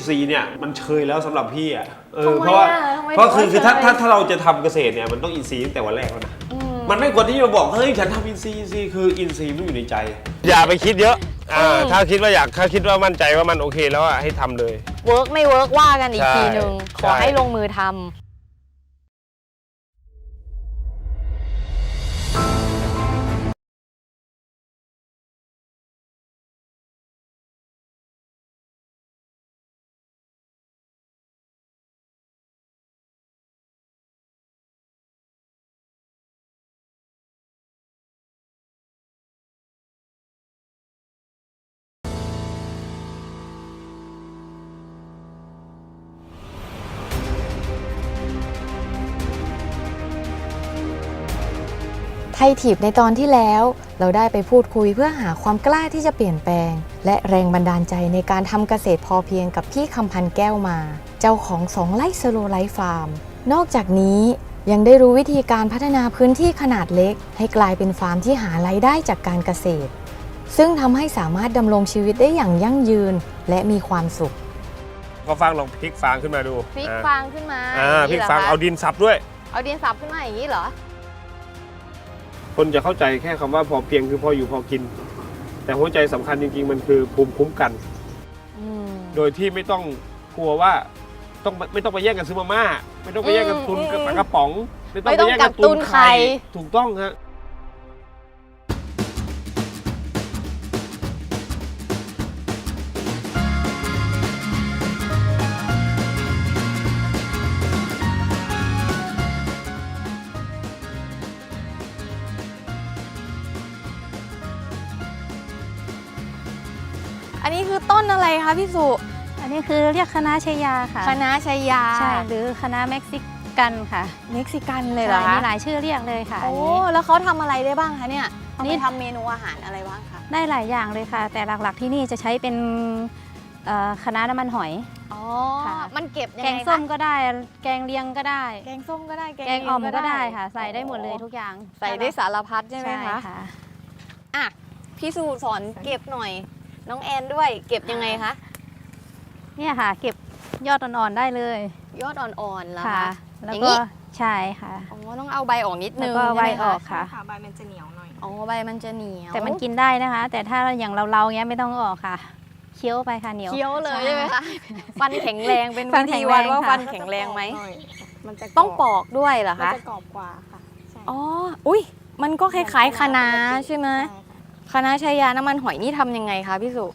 คำว่าอินทรีย์เนี่ยมันเชยแล้วสำหรับพี่อะเออทำไมเพราะว่าอะทำไมเพราะคือถึงว่าคือถ้าเชย ถ้าถ้าเราจะทำเกษตรเนี่ยมันต้องอินทรีย์ตั้งแต่วันแรกแล้วนะมันไม่ควรที่จะมาบอกเฮ้ยฉันทำอินทรีย์อินทรีย์คืออินทรีย์มันอยู่ในใจ อย่าไปคิดเยอะอ่าอืมถ้าคิดว่าอยากถ้าคิดว่ามั่นใจว่ามันโอเคแล้วอะให้ทำเลย เวิร์กไม่เวิร์กว่ากันอีกใช่ทีหนึ่งขอใช่ ให้ลงมือทำ ไทยถีบในตอนที่แล้ว เราได้ไปพูดคุยเพื่อหาความกล้าที่จะเปลี่ยนแปลง และแรงบันดาลใจในการทำเกษตรพอเพียงกับพี่คำพันธ์แก้วมา เจ้าของสองไร่สโลไลฟ์ฟาร์ม นอกจากนี้ยังได้รู้วิธีการพัฒนาพื้นที่ขนาดเล็ก ให้กลายเป็นฟาร์มที่หารายได้จากการเกษตร ซึ่งทำให้สามารถดำรงชีวิตได้อย่างยั่งยืนและมีความสุข ก็ฟังลองพลิกฟางขึ้นมาดูพลิกอ่าฟางขึ้นมาอ่าอย่พลิกนี้หรฟางคะเอาดินสับด้วย เอาดินสับขึ้นมาอย่างนี้เหรอ คนจะเข้าใจแค่คำว่าพอเพียงคือพออยู่พอกิน แต่หัวใจสำคัญจริง ๆ มันคือภูมิคุ้มกันอืมโดยที่ไม่ต้องกลัวว่าต้องไม่ต้องไปแย่งกันซื้อมาม่าไม่ต้องไปแย่งกันตุนอืมกับอืมปลากระป๋อง ไม่ต้องไม่ไปต้องแย่งกักันกตุตุนนไข่ไข่ถูกต้องฮะ อันนี้คือต้นอะไรคะพี่สุอันนี้คือเรียกคณะชัยยาค่ะคณะชัยยาใช่หรือคณะเม็กซิกันค่ะเม็กซิกันเลยเหรอใช่คะมีหลายชื่อเรียกเลยค่ะโอ้อันนี้แล้วเขาทำอะไรได้บ้างคะเนี่ยอันนี้นี่ทำเมนูอาหารอะไรบ้างคะได้หลายอย่างเลยค่ะ แต่หลักๆที่นี่จะใช้เป็นเอ่อคณะน้ำมันหอยอ๋อค่ะมันเก็บยังแกไงงคะส้มก็ได้ แกงเลียงก็ได้ แกงส้มก็ได้ แกงอ่อมก็ได้ค่ะ ใส่ได้หมดเลยทุกอย่าง ใส่ได้สารพัดใช่ไหมคะค่ะอะพี่สูสอนเก็บหน่อย น้องแอนด้วย เก็บยังไงคะ เนี่ยค่ะ เก็บยอดอ่อนๆได้เลยยอดอ่อนๆเหรอค่ะ คะ แล้วอย่างนี้ ก็ใช่ค่ะ อ๋อต้องเอาใบออกนิดแล้นึวงก็ใบช่ไหมออกค่ะค่ะใบมันจะเหนียวหน่อย อ๋อใบมันจะเหนียวแต่มันกินได้นะคะ แต่ถ้าอย่างเราๆเงี้ยไม่ต้องออกค่ะ เคี้ยวไปค่ะเหนียว เคี้ยวเลยใช่ไหมคะฟันแข็งแรงเป็นฟัวินแข็ธีงแรวัดงว่าค่ะ ฟันแข็งแรงไหมมันจะต้องปรอกด้วยเหรอมันคะจะกรอบกว่าค่ะ ใช่อ๋ออุ้ยมันก็คล้ายๆคะน้าใช่ไหมใช่ ค่ะคะน้าชายาน้ำมันหอยนี่ทำยังไงคะพี่สุ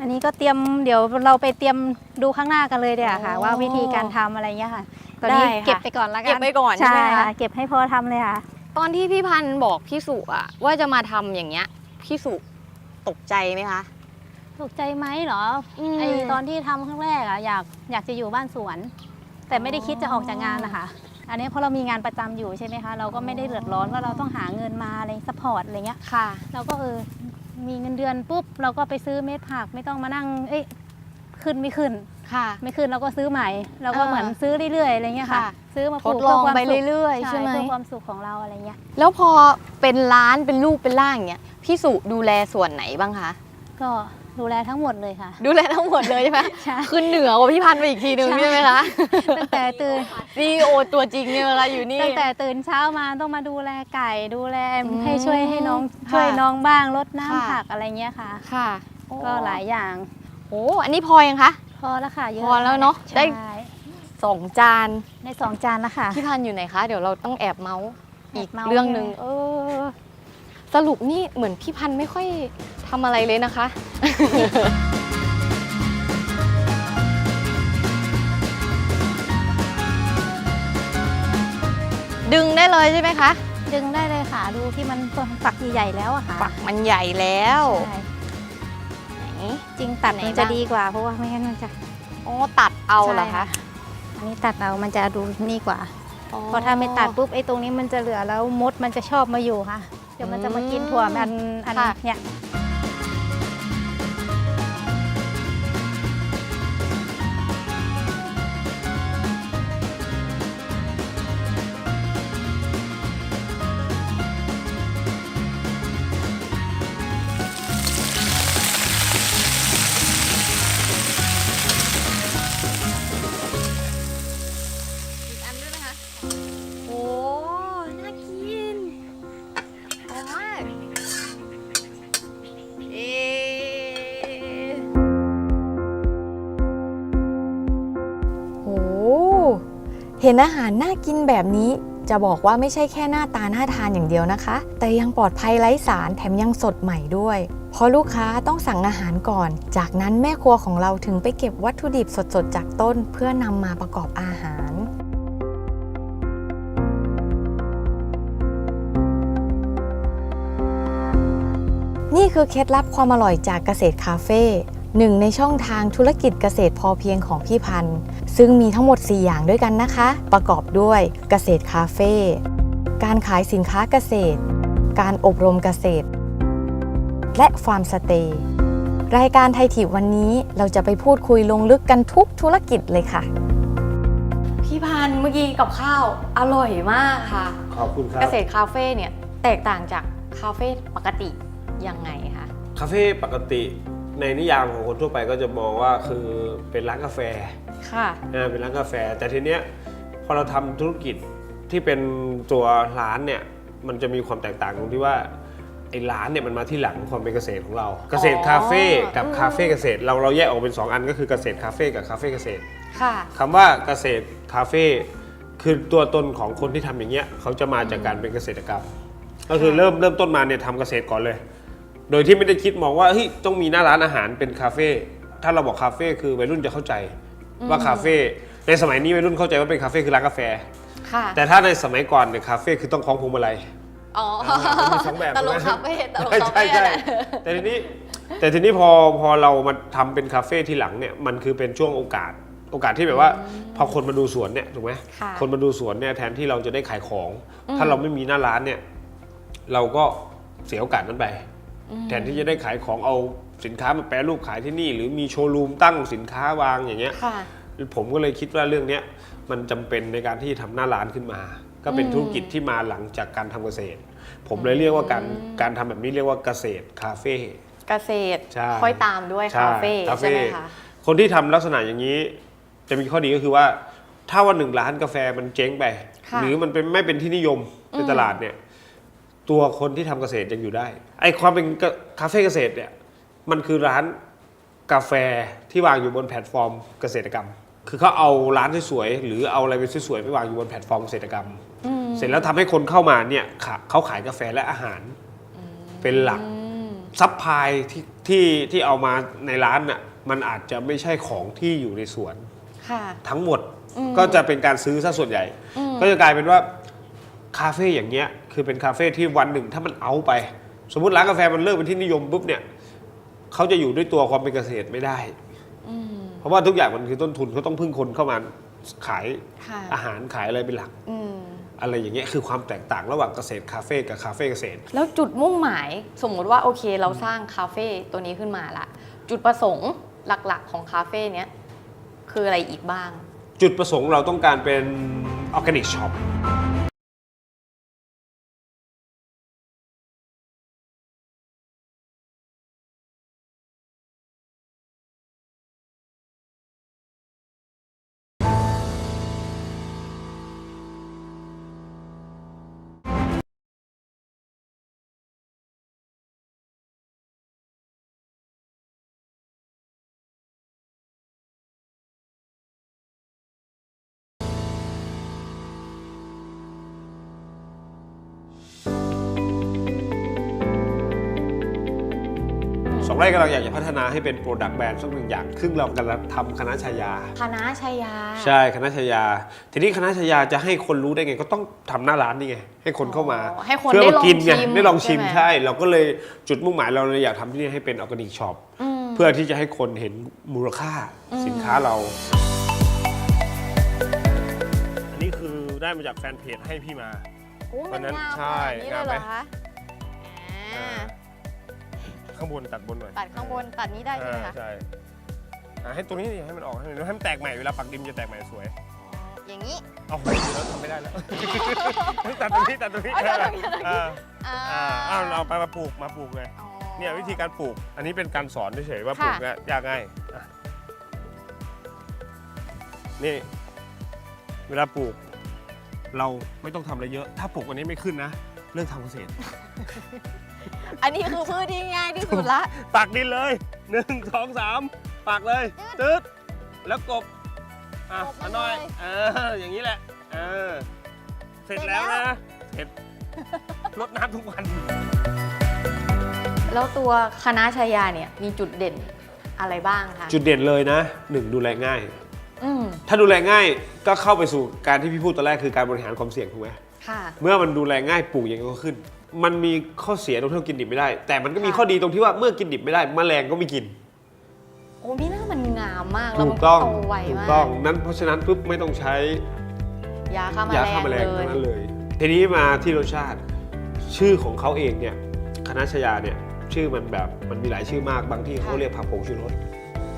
อันนี้ก็เตรียมเดี๋ยวเราไปเตรียมดูข้างหน้ากันเลยเดี๋ยวาค่ะอ๋อว่าวิธีการทำอะไรเงี้ยค่ะตอนนี้ได้ค่ะ เก็บไปก่อนละกันเก็บไปก่อนใช่ไหมคะ ค่ะเก็บให้พอทำเลยค่ะ ตอนที่พี่พันธ์บอกพี่สุอะว่าจะมาทำอย่างเงี้ยพี่สุตกใจไหมคะตกใจไหมเหรออืมไอตอนที่ทำครั้งแรกอะอยากอยากจะอยู่บ้านสวน แต่ไม่ได้คิดจะออกจากงานนะคะ อันนี้เพราะเรามีงานประจำอยู่ใช่ไหมคะ เราก็ไม่ได้เดือดร้อนว่าเราต้องหาเงินมาอะไรสปอร์ตอะไรเงี้ยค่ะ เราก็เออมีเงินเดือนปุ๊บ เราก็ไปซื้อเม็ดผักไม่ต้องมานั่ง เอ้ยขึ้นไม่ขึ้นค่ะ ไม่ขึ้นเราก็ซื้อใหม่เราก็อ่าเหมือนซื้อเรื่อยๆอะไรเงี้ยค่ะค่ะซื้อมาทปลูดกลองพื่ความไปสุขเรื่อยๆใช่ไหมเพื่อความสุขของเราอะไรเงี้ยแล้วพอเป็นร้านเป็นลูกเป็นร่างอย่างเงี้ยพี่สุดูแลส่วนไหนบ้างคะก็ ดูแลทั้งหมดเลยค่ะ ดูแลทั้งหมดเลยใช่ไหมใช่ คือเหนือกว่าพี่พันธ์ไปอีกทีนึงใช่ใช่ไหมคะตั้งแต่ตื่นซีโอตัวจริงเนี่ยนะคะอยู่นี่ ตั้งแต่ตื่นเช้ามาต้องมาดูแลไก่ดูแลอืมให้ช่วยให้น้องค่ะช่วยน้องบ้างรดค่ะ น้ำผักอะไรเงี้ยค่ะ ค่ะก็หลายอย่าง โอ้อันนี้พอยังคะ พอแล้วค่ะเยอะพอแล้วเนอะได้ใช่สองจานในสองจานแล้วค่ะ พี่พันธ์อยู่ไหนคะ เดี๋ยวเราต้องแอบเมาส์อีกแอบเมาส์เรื่องหนึ่งใช่ไหม เออ สรุปนี่เหมือนพี่พันธ์ไม่ค่อยทำอะไรเลยนะคะ ดึงได้เลยใช่ไหมคะ ดึงได้เลยค่ะ ดูที่มันฝักใหญ่ๆแล้วอะค่ะฝักมันใหญ่แล้วใช่จริงตัดไหนมันจะบ้าง ดีกว่า เพราะว่าไม่งั้นมันจะโอ้ตัดเอาเหรอใช่คะอันนี้ตัดเอามันจะดูนี่กว่า เพราะถ้าไม่ตัดปุ๊บไอ้ตรงนี้มันจะเหลือแล้วมดมันจะชอบมาอยู่ค่ะ เดี๋ยวมันจะมากินถั่วมันอันค่ะ เนี่ย เห็นอาหารน่ากินแบบนี้ จะบอกว่าไม่ใช่แค่หน้าตาน่าทานอย่างเดียวนะคะ แต่ยังปลอดภัยไร้สารแถมยังสดใหม่ด้วย เพราะลูกค้าต้องสั่งอาหารก่อน จากนั้นแม่ครัวของเราถึงไปเก็บวัตถุดิบสดๆ จากต้น เพื่อนำมาประกอบอาหารนี่คือเคล็ดลับความอร่อยจากเกษตรคาเฟ่ หนึ่งในช่องทางธุรกิจเกษตรพอเพียงของพี่พันธ์ซึ่งมีทั้งหมด 4 อย่างด้วยกันนะคะ ประกอบด้วยเกษตรคาเฟ่การขายสินค้าเกษตร การอบรมเกษตร และฟาร์มสเตย์รายการไทยทิพย์วันนี้เราจะไปพูดคุยลงลึกกันทุกธุรกิจเลยค่ะ พี่พันธุ์เมื่อกี้กับข้าวอร่อยมากค่ะ ขอบคุณครับ เกษตรคาเฟ่เนี่ยแตกต่างจากคาเฟ่ปกติยังไงคะ คาเฟ่ปกติ ในนิยามของคนทั่วไปก็จะมองว่าคือเป็นร้านกาแฟค่ะ อ่าเป็นร้านกาแฟ แต่ทีเนี้ยพอเราทำธุรกิจที่เป็นตัวร้านเนี่ยมันจะมีความแตกต่างตรงที่ว่าไอ้ร้านเนี่ยมันมาที่หลังความเป็นเกษตรของเรา เกษตรคาเฟ่กับอืม คาเฟ่เกษตรเราเราแยกออกเป็น2อันก็คือเกษตรคาเฟ่กับคาเฟ่เกษตร ค่ะ คำว่าเกษตรคาเฟ่คือตัวตนของคนที่ทำอย่างเงี้ยเขาจะมาจากการเป็นเกษตรกรรม ก็คือเริ่มเริ่มต้นมาเนี่ยทำเกษตรก่อนเลย โดยที่ไม่ได้คิดมองว่าเฮ้ยต้องมีหน้าร้านอาหารเป็นคาเฟ่ถ้าเราบอกคาเฟ่คือวัยรุ่นจะเข้าใจว่าคาเฟ่ในสมัยนี้วัยรุ่นเข้าใจว่าเป็นคาเฟ่คือร้านกาแฟ ค่ะแต่ถ้าในสมัยก่อนเนี่ยคาเฟ่คือต้องคล้องพวงมาลัยอ๋ออ่ามันมีสองแบบตลกใช่ไหมคาเฟ่ตลกใช่คาใช่เฟ่ใช่แหละแต่ทีนี้แต่ทีนี้พอพอเรามาทำเป็นคาเฟ่ที่หลังเนี่ยมันคือเป็นช่วงโอกาสโอกาสที่แบบว่า พอคนมาดูสวนเนี่ยถูกไหมค่ะคนมาดูสวนเนี่ยแทนที่เราจะได้ขายของอืมถ้าเราไม่มีหน้าร้านเนี่ย เราก็เสียโอกาสนั้นไปอืม แทนที่จะได้ขายของเอาสินค้ามาแปรรูปขายที่นี่ หรือมีโชว์รูมตั้งสินค้าวางอย่างเงี้ยค่ะผมก็เลยคิดว่าเรื่องเนี้ยมันจำเป็นในการที่ทำหน้าร้านขึ้นมา ก็เป็นอืมธุรกิจที่มาหลังจากการทำเกษตร ผมเลยเรียกว่าการอืมการทำแบบนี้เรียกว่าเกษตรคาเฟ่เกษตรใช่ค่อยตามด้วยใช่คาเฟ่คาเฟ่ใช่ไหมคะคนที่ทำลักษณะอย่างนี้จะมีข้อดีก็คือว่า ถ้าวันหนึ่งร้านกาแฟมันเจ๊งไปค่ะหรือมันเป็นไม่เป็นที่นิยมในอืมตลาดเนี่ย ตัวคนที่ทำเกษตรยังอยู่ได้ ไอความเป็นคาเฟ่เกษตรเนี่ยมันคือร้านกาแฟที่วางอยู่บนแพลตฟอร์มเกษตรกรรม คือเขาเอาร้านสวยๆหรือเอาอะไรไปสวยๆไปวางอยู่บนแพลตฟอร์มเกษตรกรรมอืมเสร็จแล้วทำให้คนเข้ามาเนี่ยขาเขาขายกาแฟและอาหารเป็นหลักอืมซัพพลายที่ที่ที่เอามาในร้านน่ะมันอาจจะไม่ใช่ของที่อยู่ในสวนค่ะทั้งหมดอืมก็จะเป็นการซื้อซะส่วนใหญ่อืมก็จะกลายเป็นว่าคาเฟ่อย่างเงี้ย คือเป็นคาเฟ่ที่วันหนึ่งถ้ามันเอาไป สมมติร้านกาแฟมันเลิกเป็นที่นิยมปุ๊บเนี่ยเขาจะอยู่ด้วยตัวความเป็นเกษตรไม่ได้ อืม เพราะว่าทุกอย่างมันคือต้นทุนเขาต้องพึ่งคนเข้ามาขายค่ะ อาหารขายอะไรเป็นหลัก อืม อะไรอย่างเงี้ยคือความแตกต่างระหว่างเกษตรคาเฟ่กับคาเฟ่เกษตร แล้วจุดมุ่งหมายสมมุติว่าโอเคเราสร้างคาเฟ่ตัวนี้ขึ้นมาละ จุดประสงค์หลักๆของคาเฟ่เนี้ยคืออะไรอีกบ้าง จุดประสงค์เราต้องการเป็นออร์แกนิกช็อป สองไร่กำลังอยากจะพัฒนาให้เป็นโปรดักต์แบรนด์สักหนึ่งอย่างซึ่งเรากำลังทำคณะชายา คณะชัยยา ใช่คณะชายา ทีนี้คณะชายาจะให้คนรู้ได้ไงก็ต้องทำหน้าร้านนี่ไงให้คนเข้ามาอ๋อให้คนเพื่อได้มาลองกินไงชิมได้ลองชิมใช่ไหมใช่ เราก็เลยจุดมุ่งหมายเราเลยอยากทำที่นี่ให้เป็นออร์แกนิกช็อปอืมเพื่อที่จะให้คนเห็นมูลค่าสินค้าเรา อันนี้คือได้มาจากแฟนเพจให้พี่มาโอ้วัมันนนั้นงามใช่ขนาดนี้งามเลยไหมเหรอคะอ่า ข้างบนตัดบนหน่อยตัดข้างบนตัดนี้ได้ใช่ไหมอ่าคะใช่อ่าให้ตรงนี้ดิให้มันออกให้มันให้มันแตกใหม่เวลาปักดินจะแตกใหม่สวยอย่างนี้ เอาโหแล้วทำไม่ได้แล้ว ตัดตรงนี้ตัดตรงนี้เอาตัดตรงนี้ตัดตรงนี้ อ่าอ่าอ่าเอาเราไปมาปลูกมาปลูกเลยอ๋อ เนี่ยวิธีการปลูก อันนี้เป็นการสอนเฉยๆว่าค่ะปลูกเนี่ยยากง่ายอะนี่ เวลาปลูก เราไม่ต้องทำอะไรเยอะ ถ้าปลูกอันนี้ไม่ขึ้นนะ เลิกทำเกษตร อันนี้คือพืชที่ง่ายที่สุดละปักดินเลยหนึ่งสองสามปักเลยตึ๊ดแล้วกบอะกบมาอันน้อยเลยเอออย่างนี้แหละเออเสร็จแล้วนะเสร็จรดน้ำทุกวัน แล้วตัวคณะชายาเนี่ยมีจุดเด่นอะไรบ้างคะจุดเด่นเลยนะหนึ่งดูแลง่ายอืมถ้าดูแลง่ายก็เข้าไปสู่การที่พี่พูดตอนแรกคือการบริหารความเสี่ยงถูกไหมค่ะเมื่อมันดูแลง่ายปลูกยังไงก็ขึ้น มันมีข้อเสียตรงที่เรากินดิบไม่ได้ แต่มันก็มีค่ะข้อดีตรงที่ว่าเมื่อกินดิบไม่ได้แมลงก็ไม่กิน โอ้พี่น่ามันงามมาก แล้วถูมักนก็ต้องโตไวถูกมากต้องนั้นเพราะฉะนั้นปุ๊บไม่ต้องใช้ยาฆ่าแมลยางฆ่าแมลงเลทั้ย งนั้นเลย ทีนี้มาที่รสชาติ ชื่อของเขาเองเนี่ยคณะชยาเนี่ยชื่อมันแบบมันมีหลายชื่อมากบางที่เขาเรียกผักผงชูรส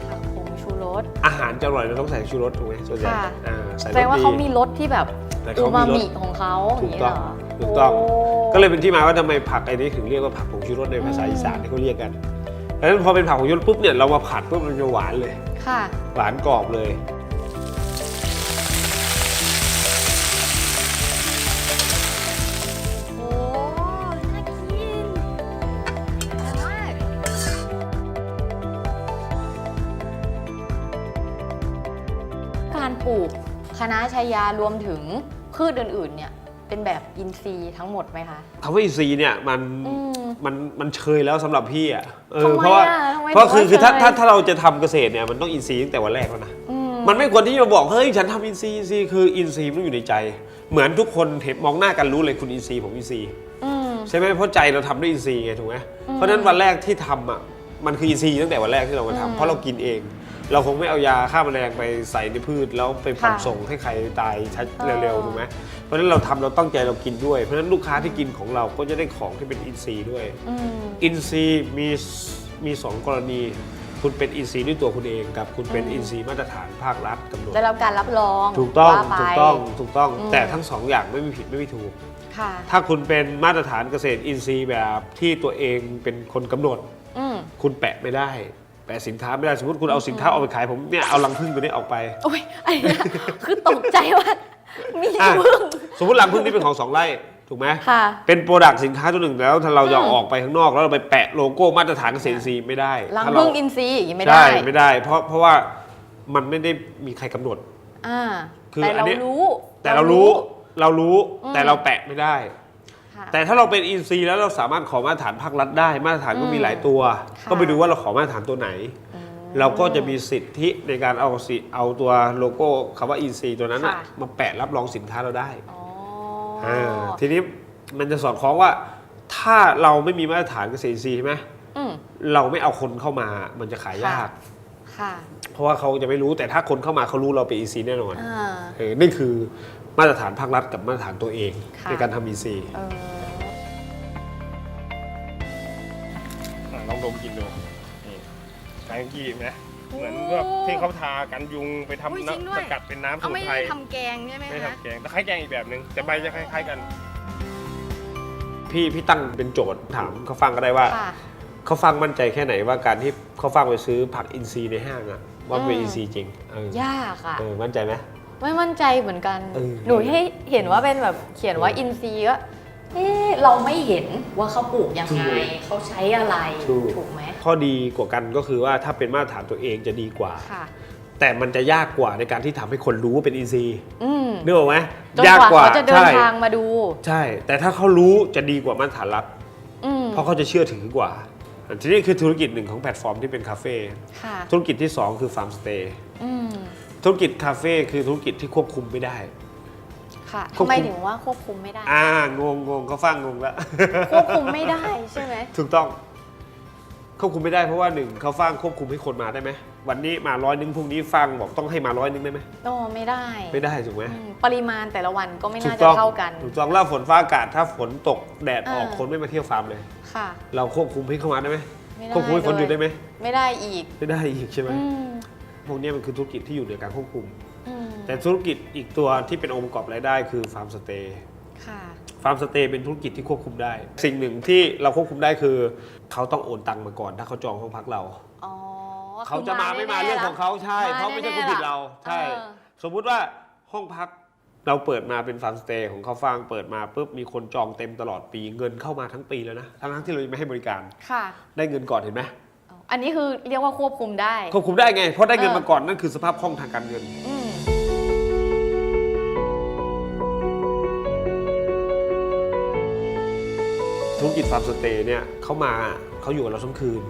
ผักผงชูรส อาหารจะอร่อยเราต้องใส่ชูรสถูกไหมส่วนใหญ่ค่ะ อ่าใส่แสรดสงว่าดี เขามีรสที่แบบแต่อูเขามามีรมิสของเขาถูกย่าต้องนี้เหร ถูกต้องโก็เลยเป็นที่มาว่าทำไมผักไอ้นี้ถึงเรียกว่าผักผงชูรสในภาษาอีสานที่เขาเรียกกันดังนั้นพอเป็นผักผงชูรสปุ๊บเนี่ยเรามาผัดปุ๊บมันจะหวานเลยค่ะหวานกรอบเลยโอ้น่ากินอร่อยมากการปลูกคณะชายารวมถึงพืชอื่นๆเนี่ย เป็นแบบอินทรีย์ทั้งหมดไหมคะ คำว่าอินทรีย์เนี่ยมันอืม มันมันเชยแล้วสำหรับพี่อะเออทำไมเพราะว่าอะทำไมเพราะคือถึงว่าคือถ้าเชย ถ้าถ้าเราจะทำเกษตรเนี่ยมันต้องอินทรีย์ตั้งแต่วันแรกแล้วนะอืมมันไม่ควรที่จะมาบอกเฮ้ยฉันทำอินทรีย์อินทรีย์คืออินทรีย์มันอยู่ในใจ เหมือนทุกคนเห็นมองหน้ากันรู้เลยคุณอินทรีย์ผมอินทรีย์อืม ใช่ไหมเพราะใจเราทำด้วยอินทรีย์ไงถูกไหมเพราะฉะนั้นวันแรกที่ทำอะมันคืออินทรีย์ตั้งแต่วันแรกที่เรามาอืมทำเพราะเรากินเอง เราคงไม่เอายาฆ่าแมลงไปใส่ในพืชแล้วไปผ่อนค่ะส่งให้ใครตายชัดเออเร็วๆถูกไหม เพราะฉะนั้นเราทำเราตั้งใจเรากินด้วย เพราะฉะนั้นลูกค้าที่กินของเราก็จะได้ของที่เป็นอินทรีย์ด้วย อืม อินทรีย์มีมีสองกรณี คุณเป็นอินทรีย์ด้วยตัวคุณเองกับคุณเป็นอืม อินทรีย์มาตรฐานภาครัฐกำหนดได้รับการรับรองถูกต้องว่าไป ถูกต้องถูกต้องอืม แต่ทั้งสองอย่างไม่มีผิดไม่มีถูก ค่ะ ถ้าคุณเป็นมาตรฐานเกษตรอินทรีย์แบบที่ตัวเองเป็นคนกำหนด อืมคุณแปะไม่ได้ แปะสินค้าไม่ได้สมมติคุณเอาสินค้าออกไปขายผมเนี่ยเอาลังพึ่งตัวนี้ออกไป โอ้ยอันเนี้ยคือตกใจว่า มีอะพึ่ง สมมติลังพึ่งนี่เป็นของสองไร่ถูกไหมค่ะ เป็นโปรดักต์สินค้าตัวหนึ่งแล้ว ถ้าเราจะอืมออกไปข้างนอกแล้วเราไปแปะโลโก้มาตรฐานเกษตรอินทรีย์ไม่ได้รังถ้าเราพึ่งอินทรีย์อย่างงี้ไม่ใช่ได้ไม่ได้ เพราะเพราะว่ามันไม่ได้มีใครกำหนด อ่าคือแต่อันเราเนี้ย รู้ แต่เรารู้เรารู้อืม แต่เราแปะไม่ได้ ค่ะ แต่ถ้าเราเป็นอินซีย์แล้วเราสามารถขอมาตรฐานภาครัฐได้มาตรฐานก็มีอืมหลายตัว ค่ะ ก็ไปดูว่าเราขอมาตรฐานตัวไหนอืม เราก็จะมีสิทธิในการเอาสิเอาตัวโลโก้คำว่าอินซีย์ตัวนั้นน่ะค่ะ มาแปะรับรองสินค้าเราได้อ๋ออ่าทีนี้มันจะสอดคล้องว่า ถ้าเราไม่มีมาตรฐานเกษตรอินทรีย์ใช่ไหมอืมเราไม่เอาคนเข้ามามันจะขายยาก ค่ะเพราะว่าเขาจะไม่รู้แต่ถ้าคนเข้ามาเขารู้เราเป็นอินซีย์แน่นอนอ่า เออนี่คือมาตรฐานภาครัฐกับมาตรฐานตัวเองค่ะ ในการทำอินซีย์เออลองดมกินดู นี่ไก่กี้นะเหมือนพวกที่เขาทากันยุงไปทำน้ำสกัดเป็นน้ำสเอามุนไม่ไพรได้ทำแกงใช่ไหมไม่คะทำแกงแต่คล้ายแกงอีกแบบหนึ่งแต่ใบจะคล้ายๆกัน พี่พี่ตั้งเป็นโจทย์ถามเขาฟังก็ได้ว่า ค่ะ เขาฟังมั่นใจแค่ไหนว่าการที่เขาฟังไปซื้อผักอินทรีย์ในห้างอะว่าเป็นอืม อินทรีย์จริงเออยากอะ เออมั่นใจไหม ไม่มั่นใจเหมือนกัน เออ หนูให้เห็นว่าเป็นแบบเขียนว่าอินซีย์ก็ เอ๊ะเราไม่เห็นว่าเขาปลูกยังไง เขาใช้อะไรถูกไหมข้อดีกว่ากันก็คือว่าถ้าเป็นมาตรฐานตัวเองจะดีกว่า ค่ะ แต่มันจะยากกว่าในการที่ทำให้คนรู้ว่าเป็นอินทรีย์อืมนึกออกไหมจนยากกกว่าว่าเขาจะเดินใช่ทางมาดู ใช่ แต่ถ้าเขารู้จะดีกว่ามาตรฐานรัฐ อืมเพราะเขาจะเชื่อถือกว่าทีนี้คือธุรกิจหนึ่งของแพลตฟอร์มที่เป็นคาเฟ่ค่ะ ธุรกิจที่2คือฟาร์มสเตย์อืมธุรกิจคาเฟ่คือธุรกิจที่ควบคุมไม่ได้ ค่ะควบคุมทำไมถึงว่าควบคุมไม่ได้ อ่างงงงเขาฟังงงแล้ว ควบคุมไม่ได้ใช่ไหม ถูกต้องควบคุมไม่ได้เพราะว่าหนึ่งเขาฟังควบคุมให้คนมาได้ไหมวันนี้มาร้อยนึงพรุ่งนี้ฟังบอกต้องให้มาร้อยนึงได้ไหมโอ้ไม่ได้ไม่ได้ถูกไหมอืมปริมาณแต่ละวันก็ไม่ถูน่ากจะต้องเท่ากัน ถูกต้องแล้วฝนฟ้าอากาศถ้าฝนตกแดดออกอ่า คนไม่มาเที่ยวฟาร์มเลย ค่ะ เราควบคุมให้เข้ามาได้ไหมไม่ได้ควบคุมให้คนอยู่ได้ไหมไม่ได้อีกไม่ได้อีกใช่ไหมอืมพวกนี้มันคือธุรกิจที่อยู่เหนือการควบคุมอืม แต่ธุรกิจอีกตัวที่เป็นองค์ประกอบรายได้คือฟาร์มสเตย์ค่ะ ฟาร์มสเตย์เป็นธุรกิจที่ควบคุมได้ สิ่งหนึ่งที่เราควบคุมได้คือ เขาต้องโอนตังค์มาก่อน ถ้าเขาจองห้องพักเรา อ๋อเขาจะมาไม่มาแน่ๆเรื่องของเขาใช่มาเพราะไม่ใช่แน่คๆนผิดเราล่ะใช่เออสมมุติว่าห้องพักเราเปิดมาเป็นฟาร์มสเตย์ของเขาฟังเปิดมาปุ๊บมีคนจองเต็มตลอดปีเงินเข้ามาทั้งปีแล้วนะทั้งๆที่เรายังไม่ให้บริการค่ะ ได้เงินก่อนเห็นไหมอ๋ออันนี้คือเรียกว่าควบคุมได้ ควบคุมได้ไง เพราะได้เงินเออมาก่อนนั่นคือสภาพคล่องทางการเงิน ธุรกิจฟาร์มสเตย์เนี่ยเขามาเขาอยู่กับเราทั้งคืน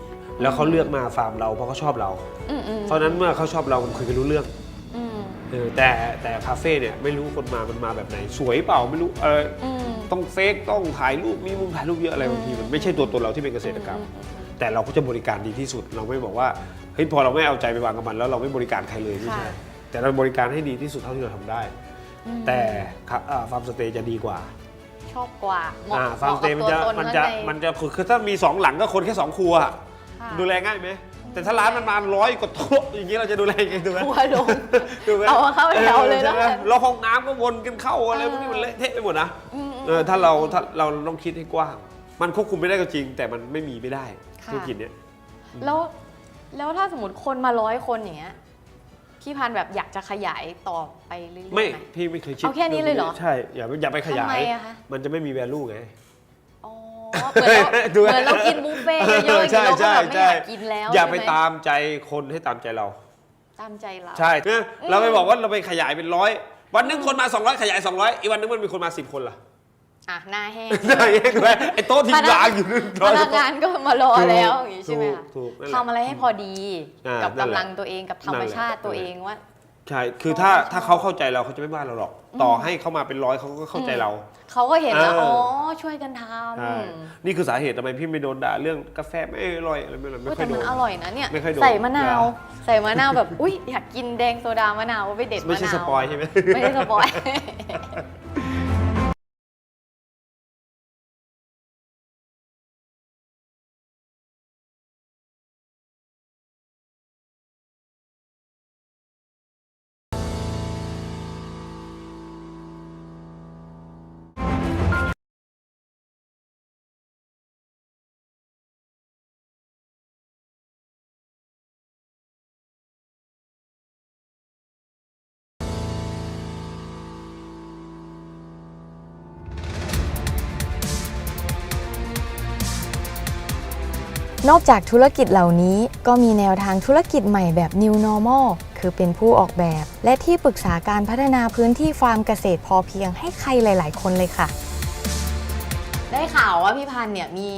แล้วเขาเลือกมาฟาร์มเราเพราะเขาชอบเรา อืมอืมเพราะฉะนั้นเมื่อเขาชอบเราคุยกันรู้เรื่องอืมเออแต่แต่คาเฟ่เนี่ยไม่รู้คนมามันมาแบบไหน สวยเปล่าไม่รู้เอออืม ต้องเฟกต้องถ่ายรูปมีมุมถ่ายรูปเยอะอะไรบางทีมันไม่ใช่ตัวตนเราที่เป็นเกษตรกรรม แต่เราก็จะบริการดีที่สุด เราไม่บอกว่าเฮ้ยพอเราไม่เอาใจไปวางกับมันแล้วเราไม่บริการใครเลยไม่ใช่ค่ะ แต่เราบริการให้ดีที่สุดเท่าที่เราทำได้อืมแต่ครับอ่าฟาร์มสเตย์จะดีกว่า ชอบกว่าเหมาะอ่าเหฟาร์มมาะสเตย์มันกับจะตัวตนมันข้างจะในมันจะคือคือถ้ามีสองหลังก็คนแค่สองครัวอะค่ะ ดูแลง่ายไหมแต่ถ้าร้านมันมาร้อยกว่าโต๊ะอย่างนี้เราจะดูแลยังไงถูกไหมหัวลงถูกไหมเอาเข้าแถวเลยใช่ไหมแล้วกันแล้วห้องน้ำก็วนกันเข้าอะไรเออพวกนี้มันเละเทะไปหมดนะอืมอืม เออถ้าเราถ้าเราต้องคิดให้กว้าง มันควบคุมไม่ได้ก็จริง แต่มันไม่มีไม่ได้ค่ะ ธุรกิจเนี้ย แล้วแล้วถ้าสมมติคนมาร้อยคนอย่างเงี้ย พี่พันธุ์แบบอยากจะขยายต่อไปเรื่อยๆไม่ไหมพี่ไม่เคยคิดเอาแค่นี้เลยเหรอใช่อย่าอย่าไปขยาทำไมยอะคะ มันจะไม่มี value ไง อ๋อเหมือนเราดูไหมเหมือนเรากินบุฟเฟ่ต์เยอะๆอย่างเงี้ยเราก็แบบไม่อยากกินแล้วอย่าไปใช่หมตามใจคนให้ตามใจเรา ตามใจเรา ใช่เนี่ยเราไปบอกว่าเราไปขยายเป็นร้อยวันหนึงคนมา 200 ขยาย 200 อีกวันหนึงมันมีคนมา 10 คนล่ะ อะหน้าแห้งได้ไหมไอ้โต๊ะที่วางอยู่นั่นพนักงานก็มารอแล้วอย่างงี้ใช่ไหมคะถูกถูกนั่นแหละ ทำอะไรให้พอดีอ่ากับนั่นแหละกำลังตัวเองกับธรรมชาตินั่นแหละตัวเองว่า ใช่ คือถ้าถ้าเขาเข้าใจเราเขาจะไม่ว่าเราหรอก ต่อให้เขามาเป็นร้อยเขาก็เข้าใจเรา เขาก็เห็นแล้วเอออ๋ อ๋อช่วยกันทใช่ำนี่คือสาเหตุทำไมพี่ไม่โดนด่าเรื่องกาแฟไม่อร่อยอะไรไม่อร่อยไม่อุ๊ยค่อแต่ยโดมันน อร่อยนะเนี่ยไม่ค่อยโดนใส่มะนาว อย่าใส่มะนาวแบบ อุ้ยอยากกินแดงโซดามะนาวไปเด็ดมะนาวไม่ใช่สปอยใช่ไหม ไม่ได้สปอย นอกจากธุรกิจเหล่านี้ก็มีแนวทางธุรกิจใหม่แบบ New Normal คือเป็นผู้ออกแบบ และที่ปรึกษาการพัฒนาพื้นที่ฟาร์มเกษตรพอเพียงให้ใครหลาย ๆ คนเลยค่ะ ได้ข่าวว่าพี่พันธุ์เนี่ยมี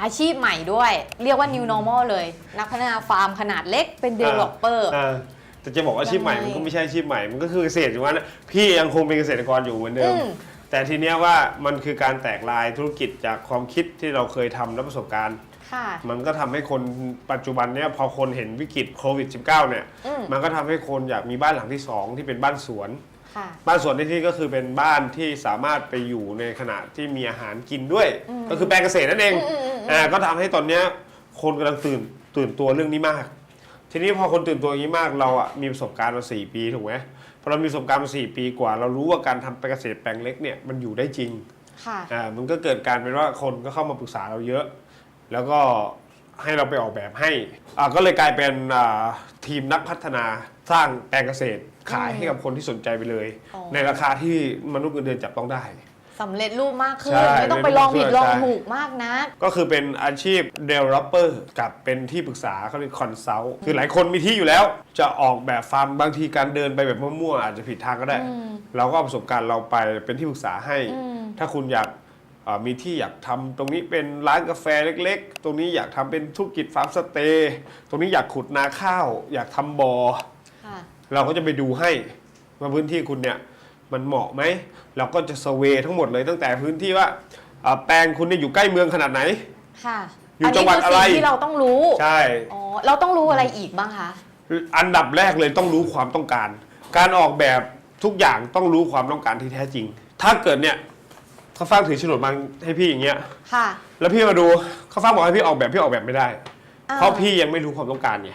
อาชีพใหม่ด้วย เรียกว่า new normal เลย นักพัฒนาฟาร์มขนาดเล็กเป็น developer อ่าแต่จะบอกว่าอาชีพใหม่ยังไงมันก็ไม่ใช่อาชีพใหม่มันก็คือเกษตรอยู่ว่านะพี่ยังคงเป็นเกษตรกรอยู่เหมือนเดิมอืมแต่ทีเนี้ยว่ามันคือการแตกลายธุรกิจจากความคิดที่เราเคยทำและประสบการณ์ ค่ะ มันก็ทำให้คนปัจจุบันเนี้ยพอคนเห็นวิกฤตโควิด -19 เนี่ย อืม มันก็ทำให้คนอยากมีบ้านหลังที่สองที่เป็นบ้านสวน ค่ะ บ้านสวนในที่ก็คือเป็นบ้านที่สามารถไปอยู่ในขณะที่มีอาหารกินด้วย ก็คือแปลงเกษตรนั่นเองอืมอืมอืม อ่าก็ทำให้ตอนเนี้ยคนกำลังตื่นตื่นตัวเรื่องนี้มาก ทีนี้พอคนตื่นตัวอย่างนี้มากเราอะมีประสบการณ์มาสี่ปีถูกไหมพอเรามีประสบการณ์มาสี่ปีกว่า เรารู้ว่าการทำแปลงเกษตรแปลงเล็กเนี่ยมันอยู่ได้จริงค่ะ อ่ามันก็เกิดการเป็นว่าคนก็เข้ามาปรึกษาเราเยอะ แล้วก็ให้เราไปออกแบบให้อ่าก็เลยกลายเป็นอ่าทีมนักพัฒนาสร้างแปลงเกษตรขายให้กับคนที่สนใจไปเลย อ๋อ ในราคาที่มนุษย์เงินเดือนจับต้องได้ สำเร็จรูปมากขึ้น ใช่ไม่ต้องไปลองผิดลองใช่ ถูกมากนะก็คือเป็นอาชีพ developer กับเป็นที่ปรึกษาเขาเรียก consult คือหลายคนมีที่อยู่แล้ว จะออกแบบฟาร์มบางทีการเดินไปแบบมั่วๆอาจจะผิดทางก็ได้อืมเราก็เอาประสบการณ์เราไปเป็นที่ปรึกษาให้อืมถ้าคุณอยากเอ่อ มีที่อยากทำตรงนี้เป็นร้านกาแฟเล็ก ๆ ตรงนี้อยากทำเป็นธุรกิจฟาร์มสเตย์ตรงนี้อยากขุดนาข้าว อยากทำบ่อค่ะเราก็จะไปดูให้ว่าพื้นที่คุณเนี่ยมันเหมาะไหมเราก็จะสเวย์ทั้งหมดเลยตั้งแต่พื้นที่ว่าเอ่อแปลงคุณเนี่ยอยู่ใกล้เมืองขนาดไหนค่ะอยู่จังหวัดนี้อะคืไรสิ่งที่เราต้องรู้ใช่อ๋อเราต้องรู้อะไรอีกบ้างคะอันดับแรกเลยต้องรู้ความต้องการ การออกแบบทุกอย่างต้องรู้ความต้องการที่แท้จริง ถ้าเกิดเนี่ยเขาฟังถือโฉนดมาให้พี่อย่างเงี้ย ค่ะแล้วพี่มาดูเขาฟังบอกให้พี่ออกแบบพี่ออกแบบไม่ได้อ่าเพราะพี่ยังไม่รู้ความต้องการไง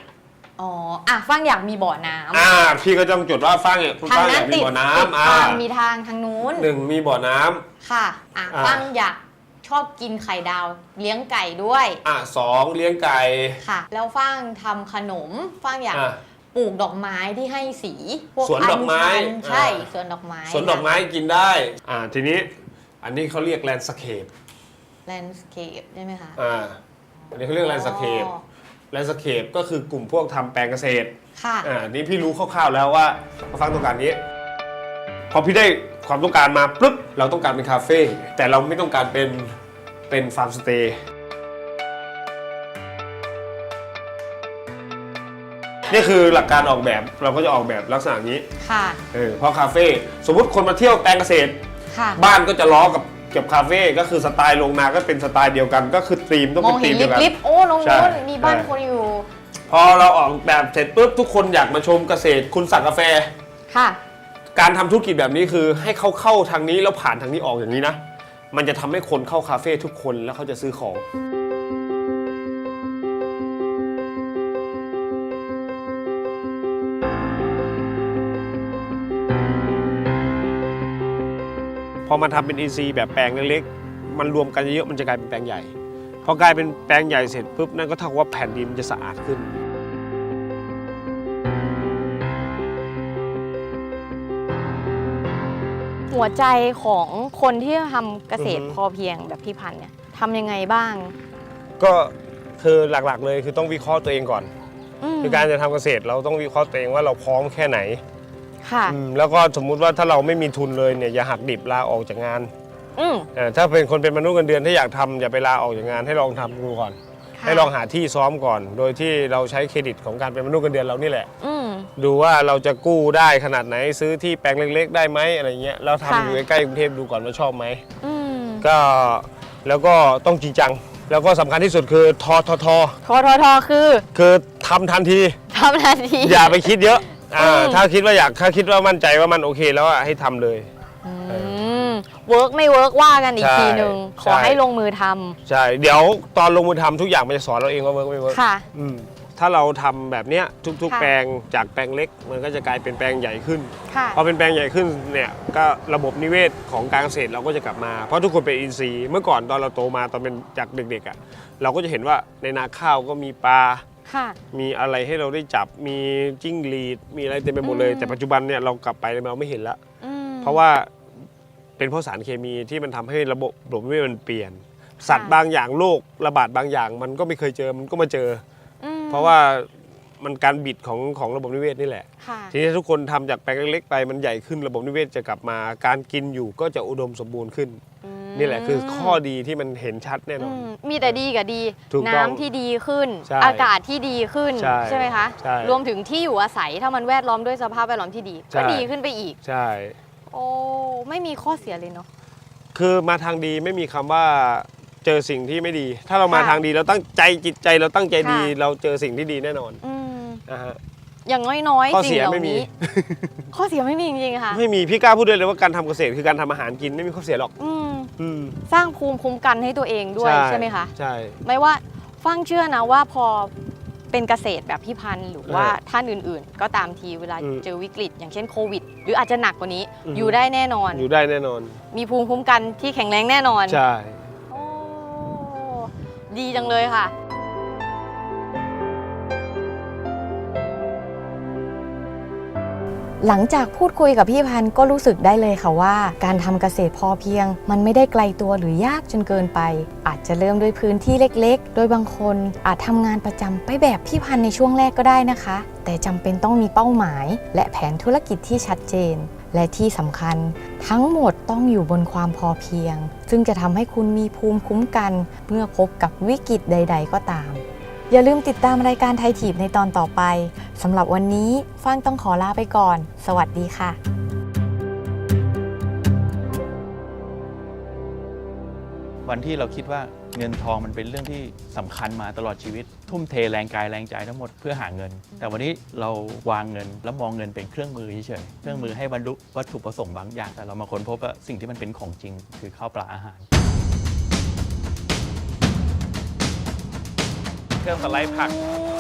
อ๋ออะฟังอยากมีบ่อน้ำอ่า พี่ก็ต้องจดว่าฟังเนี่ยคุณทางฟังอนั้ยานกมีติดบ่อติดน้ำอ่าทางมีทางทางนู้น หนึ่งมีบ่อน้ำ ค่ะ อะอ่า ฟังอยากชอบกินไข่ดาว เลี้ยงไก่ด้วย อ่าสองเลี้ยงไก่ค่ะ แล้วฟังทำขนมฟังอยากอ่า ปลูกดอกไม้ที่ให้สี พวกสวนดอกไม้นชันใช่ อ่า สวนดอกไม้สวนดอกไม้กินได้ อ่า ทีนี้ อันนี้เขาเรียกแลนด์สเคป แลนด์สเคปใช่ไหมคะ อ่า อันนี้เขาเรียกแลนด์สเคป อ๋อ แลนด์สเคปก็คือกลุ่มพวกทำแปลงเกษตร ค่ะ อ่า นี่พี่รู้คร่าวๆแล้วว่าเขาฟังต้องการนี้ พอพี่ได้ความต้องการมาปุ๊บ เราต้องการเป็นคาเฟ่ แต่เราไม่ต้องการเป็น เป็นฟาร์มสเตย์ นี่คือหลักการออกแบบ เราก็จะออกแบบลักษณะนี้ ค่ะ เออเพราะคาเฟ่ สมมุติคนมาเที่ยวแปลงเกษตร ค่ะ บ้านก็จะล้อกับเก็บคาเฟ่ก็คือสไตล์โรงนาก็เป็นสไตล์เดียวกัน ก็คือธีมต้องมอเป็งนเห็ธีนมเดียวกัน ลิฟต์ๆโอ้น้องใช่นุ่นมีบ้านใช่คนอยู่ พอเราออกแบบเสร็จปุ๊บทุกคนอยากมาชมเกษตร คุณสั่งกาแฟ ค่ะ การทำธุรกิจแบบนี้คือให้เขาเข้าทางนี้แล้วผ่านทางนี้ออกอย่างนี้นะ มันจะทำให้คนเข้าคาเฟ่ทุกคนแล้วเขาจะซื้อของ อมาทำเป็นอินซีแบบแปลงเล็กๆ มันรวมกันเยอะๆมันจะกลายเป็นแปลงใหญ่ พอกลายเป็นแปลงใหญ่เสร็จปุ๊บนั่นก็เท่ากับว่าแผ่นดินมันจะสะอาดขึ้น หัวใจของคนที่ทำเกษตรอือฮึ พอเพียงแบบพี่พันธุ์เนี่ยทำยังไงบ้างก็คือหลักๆเลยคือต้องวิเคราะห์ตัวเองก่อนมคือการจะทำเกษตรเราต้องวิเคราะห์ตัวเองว่าเราพร้อมแค่ไหน ค่ะ อืมแล้วก็สมมุติว่าถ้าเราไม่มีทุนเลยเนี่ยอย่าหักดิบลาออกจากงานอืมเออถ้าเป็นคนเป็นมนุษย์เงินเดือนถ้าอยากทำอย่าไปลาออกจากงานให้ลองทำดูก่อน ค่ะให้ลองหาที่ซ้อมก่อน โดยที่เราใช้เครดิตของการเป็นมนุษย์เงินเดือนเรานี่แหละ อืม ดูว่าเราจะกู้ได้ขนาดไหนซื้อที่แปลงเล็ก ๆ ได้ไหมอะไรเงี้ยแล้วทำค่ะอยู่ใกล้ๆกรุงเทพดูก่อนว่าชอบไหมอืมก็แล้วก็ต้องจริงจัง แล้วก็สำคัญที่สุดคือทอทอทอทอทอทอคือคือทำทันทีทำนาทีอย่าไปคิดเยอะ อ่าอืมถ้าคิดว่าอยากถ้าคิดว่ามั่นใจว่ามันโอเคแล้วอะให้ทำเลยอืมเวิร์กไม่เวิร์กว่ากันอีกใช่ทีหนึ่งขอใช่ ให้ลงมือทใช่เดี๋ยวตอนลงมือทำทุกอย่างมันจะสอนเราเองว่าเวิร์กไม่เวิร์กำค่ะ อืมถ้าเราทำแบบเนี้ยทุกค่ะๆแปลงจากแปลงเล็ก มันก็จะกลายเป็นแปลงใหญ่ขึ้น ค่ะ พอเป็นแปลงใหญ่ขึ้นเนี่ยก็ระบบนิเวศของการเกษตรเราก็จะกลับมา เพราะทุกคนเป็นอินทรีย์เมื่อก่อนตอนเราโตมาตอนเป็นจากเด็กๆอะเราก็จะเห็นว่าในนาข้าวก็มีปลา ค่ะ มีอะไรให้เราได้จับมีจิ้งหรีดมีอะไรเต็มไปหมดเลยอืมแต่ปัจจุบันเนี่ยเรากลับไปเราไม่เห็นละอืม เพราะว่าเป็นเพราะสารเคมีที่มันทำให้ระบบระบบนิเวศมันเปลี่ยน สัตว์บางอย่างโรคระบาดบางอย่าง มันก็ไม่เคยเจอมันก็มาเจอ อืมเพราะว่ามันการบิดของของระบบนิเวศนี่แหละ ค่ะ ทีนี้ทุกคนทำจากแปลงเล็กๆไปมันใหญ่ขึ้นระบบนิเวศจะกลับมา การกินอยู่ก็จะอุดมสมบูรณ์ขึ้น อืม นี่แหละคือข้อดีที่มันเห็นชัดแน่นอนมมีแต่ดีกับดี ถูกต้องน้ำที่ดีขึ้น ใช่อากาศที่ดีขึ้นใช่ไหมคะใช่รวมถึงที่อยู่อาศัยถ้ามันแวดล้อมด้วยสภาพแวดล้อมที่ดีใช่ ก็ดีขึ้นไปอีก ใช่ โอ้ไม่มีข้อเสียเลยเนาะ คือมาทางดีไม่มีคำว่าเจอสิ่งที่ไม่ดี ถ้าเรามาค่ะทางดีเราตั้งใจจิตใจเราตั้งใจดี ค่ะ เราเจอสิ่งที่ดีแน่นอนอืม นะฮะ อย่างน้อยข้อๆเสีสิ่งยเหล่าไม่มี นี้ ข้อเสียไม่มีจริงๆค่ะ ไม่มีพี่กล้าพูดเลยเลยว่าการทำเกษตรคือการทำอาหารกินไม่มีข้อเสียหรอก อืมอืมสร้างภูมิคุ้มกันให้ตัวเองด้วยใช่ไหมคะ ใช่ ไม่ว่าฟังเชื่อนะว่าพอเป็นเกษตรแบบพี่พันธุ์หรือว่าเออท่านอื่นๆ ก็ตามทีเวลาอืมเจอวิกฤต อย่างเช่นโควิด หรืออาจจะหนักกว่านี้ อืม อยู่ได้แน่นอน อยู่ได้แน่นอน มีภูมิคุ้มกันที่แข็งแรงแน่นอน ใช่ โอ้ ดีจังเลยค่ะ หลังจากพูดคุยกับพี่พันธ์ก็รู้สึกได้เลยค่ะว่า การทำเกษตรพอเพียง มันไม่ได้ไกลตัวหรือยากจนเกินไป อาจจะเริ่มด้วยพื้นที่เล็กๆ โดยบางคนอาจทำงานประจำไปแบบพี่พันธ์ในช่วงแรกก็ได้นะคะ แต่จำเป็นต้องมีเป้าหมาย และแผนธุรกิจที่ชัดเจน และที่สำคัญ ทั้งหมดต้องอยู่บนความพอเพียง ซึ่งจะทำให้คุณมีภูมิคุ้มกัน เมื่อพบกับวิกฤตใด ๆ ก็ตาม อย่าลืมติดตามรายการไทยทีบในตอนต่อไปสำหรับวันนี้ฟางต้องขอลาไปก่อน สวัสดีค่ะวันที่เราคิดว่าเงินทองมันเป็นเรื่องที่สำคัญมาตลอดชีวิต ทุ่มเทแรงกายแรงใจทั้งหมดเพื่อหาเงิน แต่วันนี้เราวางเงินแล้วมองเงินเป็นเครื่องมือเฉยๆเครื่องมือให้บรรลุวัตถุประสงค์บางอย่างแต่เรามาค้นพบว่าสิ่งที่มันเป็นของจริงคือข้าวปลาอาหาร เครื่องสไลด์ผัก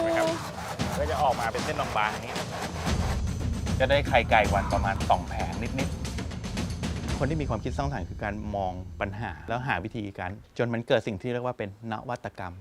นะครับก็จะออกมาเป็นเส้นบางๆอย่างนี้ จะได้ไข่ไก่วันประมาณ2แผงนิดคนที่มีความคิดสร้างสรรค์คือการมองปัญหาแล้วหาวิธีการ จนมันเกิดสิ่งที่เรียกว่าเป็นนวัตกรรม